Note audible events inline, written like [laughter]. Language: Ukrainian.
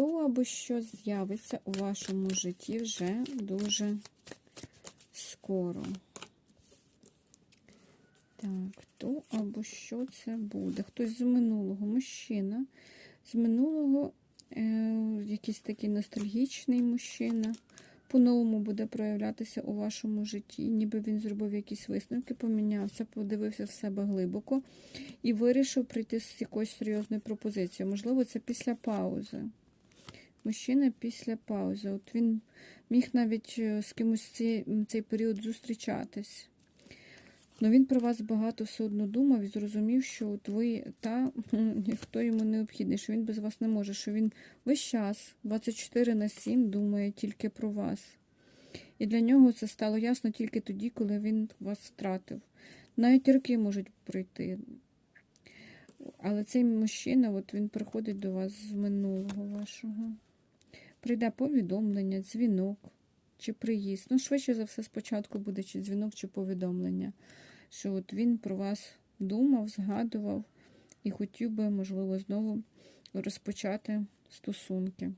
хто або що з'явиться у вашому житті вже дуже скоро. Так, хто або що це буде? Хтось з минулого мужчина. З минулого е, якийсь такий ностальгічний мужчина. По-новому буде проявлятися у вашому житті, ніби він зробив якісь висновки, помінявся, подивився в себе глибоко і вирішив прийти з якоюсь серйозною пропозицією. Можливо, це після паузи. Мужчина після паузи. От він міг навіть е, з кимось цей, цей період зустрічатись. Ну він про вас багато все одно думав і зрозумів, що от ви та [laughs] ніхто йому необхідний, що він без вас не може, що він весь час 24 на 7 думає тільки про вас. І для нього це стало ясно тільки тоді, коли він вас втратив. Навіть роки можуть пройти. Але цей мужчина, от він приходить до вас з минулого вашого. Прийде повідомлення, дзвінок чи приїзд. Ну, швидше за все, спочатку буде чи дзвінок, чи повідомлення, що от він про вас думав, згадував і хотів би, можливо, знову розпочати стосунки.